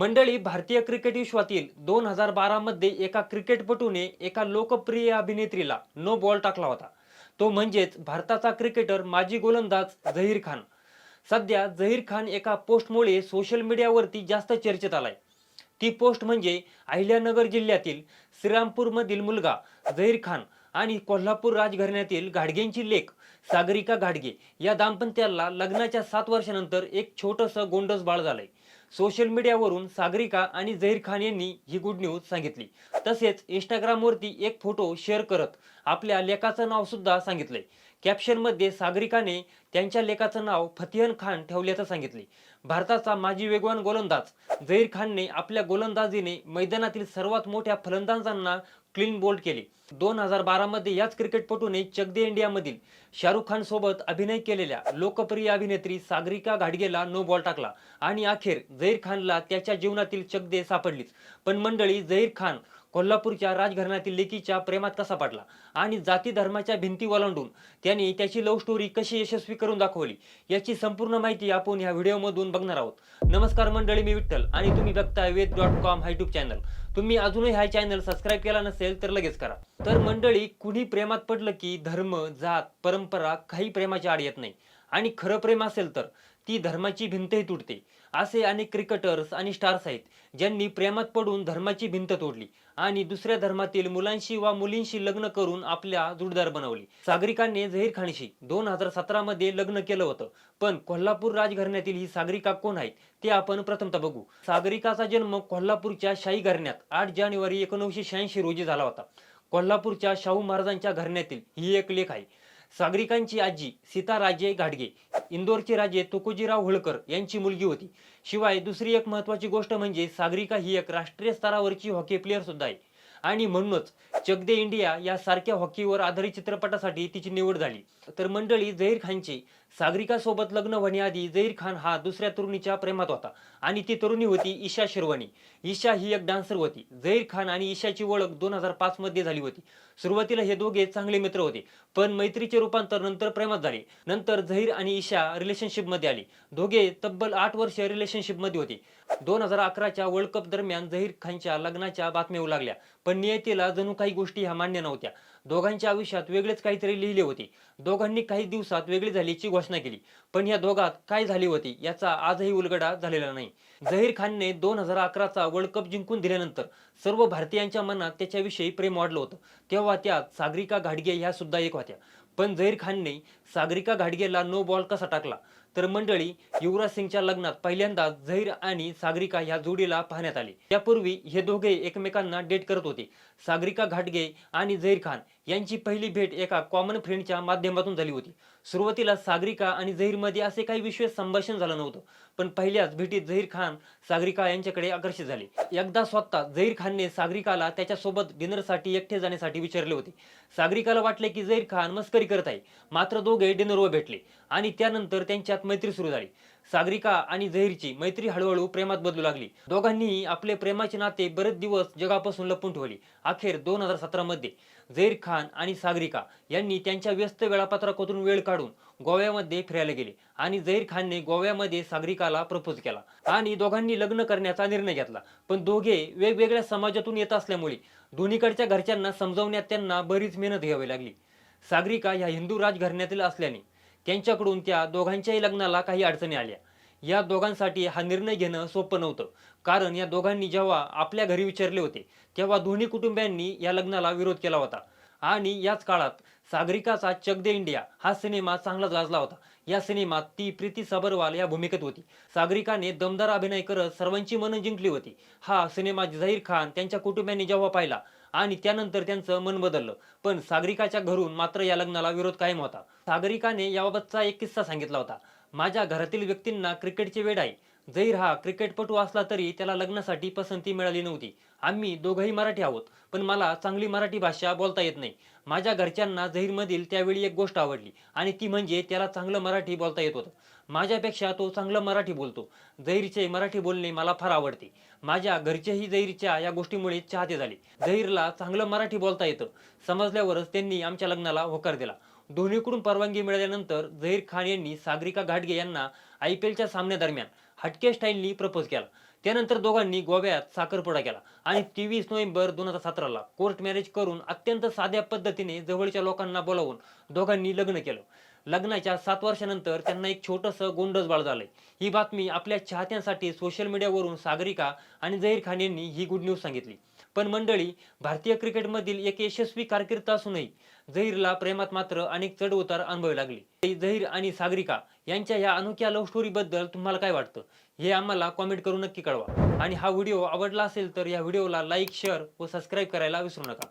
मंडळी भारतीय क्रिकेट विश्वातील दोन हजार बारा मध्ये एका क्रिकेटपटूने एका लोकप्रिय अभिनेत्रीला नो बॉल टाकला होता. तो म्हणजेच भारताचा क्रिकेटर माजी गोलंदाज झहीर खान. सध्या झहीर खान एका पोस्टमुळे सोशल मीडियावरती जास्त चर्चेत आलाय. ती पोस्ट म्हणजे अहिल्यानगर जिल्ह्यातील श्रीरामपूरमधील मुलगा झहीर खान आणि कोल्हापूर राजघराण्यातील घाडगेंची लेख सागरिका घाडगे या दाम्पत्याला लग्नाच्या सात वर्षानंतर एक छोटंसं गोंडस बाळ झालंय. सोशल मीडियावरून सागरिका आणि झहीर खान यांनी ही गुड न्यूज सांगितली. तसेच इंस्टाग्रामवरती एक फोटो शेअर करत आपल्या लेखाचं नाव सुद्धा सांगितलंय कॅप्शनमध्ये सागरिकाने त्यांच्या लेखाचं नाव फतिहन खान ठेवल्याचं सांगितले. भारताचा माजी वेगवान गोलंदाज झहीर खानने आपल्या गोलंदाजीने मैदानातील सर्वात मोठ्या फलंदाजांना क्लीन बोल्ड केले. दोन हजार बारा मध्ये याच क्रिकेटपटूने चक दे इंडियामधील शाहरुख खान सोबत अभिनय केलेल्या लोकप्रिय अभिनेत्री सागरिका घाडगेला नो बॉल टाकला आणि अखेर झहीर खानला त्याच्या जीवनातील चकदे सापडलीच. पण मंडळी झहीर खान कोल्हापूरच्या राजघराण्यातील लेकीच्या प्रेमात कसा पडला आणि जाती धर्माच्या भिंती ओलांडून त्यांनी त्याची लव्ह स्टोरी कशी यशस्वी करून दाखवली याची संपूर्ण माहिती आपण या व्हिडिओमधून बघणार आहोत. नमस्कार मंडळी मी विठ्ठल आणि तुम्ही बघताय वेद डॉट कॉम हा युट्यूब चॅनल तुम्ही अजूनही हा चॅनल सबस्क्राईब केला नसेल तर लगेच करा. तर मंडळी कुणी प्रेमात पडलं की धर्म जात परंपरा काही प्रेमाच्या आड येत नाही. आणि खरं प्रेम असेल तर ती धर्माची भिंतही तुटते. असे अनेक क्रिकेटर्स आणि स्टार्स आहेत ज्यांनी प्रेमात पडून धर्माची भिंत तोडली आणि दुसऱ्या धर्मातील मुलांशी वा मुलींशी लग्न करून आपल्या जोडदार बनवली. सागरिकाने झहीर खानशी दोन हजार सतरा मध्ये लग्न केलं होतं पण कोल्हापूर राजघराण्यातील ही सागरिका कोण आहेत ते आपण प्रथमतः बघू. सागरिकाचा जन्म कोल्हापूरच्या शाही घराण्यात आठ जानेवारी एकोणीसशे शहाऐंशी रोजी झाला होता. कोल्हापूरच्या शाहू महाराजांच्या घराण्यातील ही एक लेख आहे. सागरिकांची आजी सीताराजे घाडगे इंदोरचे राजे तुकोजीराव होळकर यांची मुलगी होती. शिवाय दुसरी एक महत्वाची गोष्ट म्हणजे सागरिका ही एक राष्ट्रीय स्तरावरची हॉकी प्लेअर सुद्धा आहे. आणि म्हणूनच चक दे इंडिया या सारख्या हॉकीवर आधारित चित्रपटासाठी तिची निवड झाली. तर मंडळी झहीर खानचे सागरिका सोबत लग्न होण्याआधी झहीर खान हा दुसऱ्या तरुणीच्या प्रेमात होता आणि ती तरुणी होती ईशा शिरवाणी. ईशा ही एक डान्सर होती. झहीर खान आणि ईशाची ओळख दोन हजार पाच मध्ये झाली होती. सुरुवातीला हे दोघे चांगले मित्र होते पण मैत्रीचे रूपांतर नंतर प्रेमात झाले. नंतर झहीर आणि ईशा रिलेशनशिपमध्ये आली. दोघे तब्बल आठ वर्ष रिलेशनशिपमध्ये होते. दोन हजार अकराच्या वर्ल्ड कप दरम्यान झहीर खानच्या लग्नाच्या बातम्या येऊ लागल्या पण नियतीला जणू काही काही गोष्टी ह्या मान्य नव्हत्या. दोघांच्या आयुष्यात वेगळेच काहीतरी लिहिले होते. दोघांनी काही दिवसात वेगळी झाल्याची घोषणा केली. पण या दोघात काय झाली होती याचा आजही उलगडा झालेला नाही. झहीर खानने दोन हजार अकराचा वर्ल्ड कप जिंकून दिल्यानंतर सर्व भारतीयांच्या मनात त्याच्याविषयी प्रेम वाढलं होतं. तेव्हा त्यात सागरिका घाडगे ह्या सुद्धा एक होत्या. पण झहीर खानने सागरिका घाडगेला नो बॉल कसा टाकला? तर मंडळी युवराज सिंगच्या लग्नात पहिल्यांदा झहीर आणि सागरिका ह्या जोडीला पाहण्यात आले. त्यापूर्वी हे दोघे एकमेकांना डेट करत होते. सागरिका घाटगे आणि झहीर खान यांची पहिली भेट एका कॉमन फ्रेंडच्या माध्यमातून झाली होती. सुरुवातीला सागरिका आणि झहीरमध्ये असे काही विशेष संभाषण झालं नव्हतं पण पहिल्याच भेटीत झहीर खान सागरिका यांच्याकडे आकर्षित झाले. एकदा स्वतः झहीर खानने सागरिकाला त्याच्यासोबत डिनरसाठी एकटे जाण्यासाठी विचारले होते. सागरिकाला वाटले की झहीर खान मस्करी करत आहे. मात्र दोघे डिनरवर भेटले आणि त्यानंतर त्यांच्यात मैत्री सुरू झाली. सागरिका आणि झहीरची मैत्री हळूहळू प्रेमात बदलू लागली. दोघांनीही आपले प्रेमाचे नाते बरेच दिवस जगापासून लपून ठेवले. अखेर दोन हजार सतरामध्ये झहीर खान आणि सागरिका यांनी त्यांच्या व्यस्त वेळापत्रकातून वेळ काढून गोव्यामध्ये फिरायला गेले आणि झहीर खानने गोव्यामध्ये सागरिकाला प्रपोज केला आणि दोघांनी लग्न करण्याचा निर्णय घेतला. पण दोघे वेगवेगळ्या समाजातून येत असल्यामुळे दोन्हीकडच्या घरच्यांना समजवण्यात त्यांना बरीच मेहनत घ्यावी लागली. सागरिका ह्या हिंदू राजघराण्यातील असल्याने त्यांच्याकडून त्या दोघांच्याही लग्नाला काही अडचणी आल्या. या दोघांसाठी हा निर्णय घेणं सोपं नव्हतं. कारण या दोघांनी जेव्हा आपल्या घरी विचारले होते तेव्हा दोन्ही कुटुंबियांनी या लग्नाला विरोध केला होता. आणि याच काळात सागरिकाचा चक दे इंडिया हा सिनेमा चांगलाच गाजला होता. या सिनेमात ती प्रीती सबरवाल या भूमिकेत होती. सागरिकाने दमदार अभिनय करत सर्वांची मनं जिंकली होती. हा सिनेमा झहीर खान त्यांच्या कुटुंबियांनी जेव्हा पाहिला आणि त्यानंतर त्यांचं मन बदललं. पण सागरिकाच्या घरून मात्र या लग्नाला विरोध कायम होता. सागरिकाने याबाबतचा एक किस्सा सांगितला होता. माझ्या घरातील व्यक्तींना क्रिकेटचे वेड आहे. जहीर हा क्रिकेटपटू असला तरी त्याला लग्नासाठी पसंती मिळाली नव्हती. आम्ही दोघंही मराठी आहोत पण मला चांगली मराठी भाषा बोलता येत नाही. माझ्या घरच्यांना जहीरमधील त्यावेळी एक गोष्ट आवडली आणि ती म्हणजे त्याला चांगलं मराठी बोलता येत होतं. माझ्यापेक्षा तो चांगलं मराठी बोलतो. जहीरचे मराठी बोलणे मला फार आवडते. माझ्या घरचेही जहीरच्या या गोष्टीमुळे चाहते झाले. जहीरला चांगलं मराठी बोलता येतं. समजल्यावरच त्यांनी आमच्या लग्नाला होकार दिला. धोनीकडून परवानगी मिळाल्यानंतर झहीर खान यांनी सागरिका घाटगे यांना आय पी एलच्या सामन्यादरम्यान हटके स्टाईलनी प्रपोज केला. त्यानंतर दोघांनी गोव्यात साखरपुडा केला आणि तेवीस नोव्हेंबर दोन हजार सतराला कोर्ट मॅरेज करून अत्यंत साध्या पद्धतीने जवळच्या लोकांना बोलावून दोघांनी लग्न केलं. लग्नाच्या सात वर्षानंतर त्यांना एक छोटंसं गोंडस बाळ झालंय. ही बातमी आपल्या चाहत्यांसाठी सोशल मीडियावरून सागरिका आणि झहीर खान यांनी ही गुड न्यूज सांगितली. पण मंडळी भारतीय क्रिकेटमधील एक यशस्वी कारकीर्द असूनही झहीरला प्रेमात मात्र अनेक चढ उतार लागले. झहीर आणि सागरिका यांच्या या अनोख्या लव्ह स्टोरीबद्दल तुम्हाला काय वाटतं? हे आम्हाला कॉमेंट करून नक्की कळवा. आणि हा व्हिडिओ आवडला असेल तर या व्हिडिओला लाईक शेअर व सबस्क्राईब करायला विसरू नका.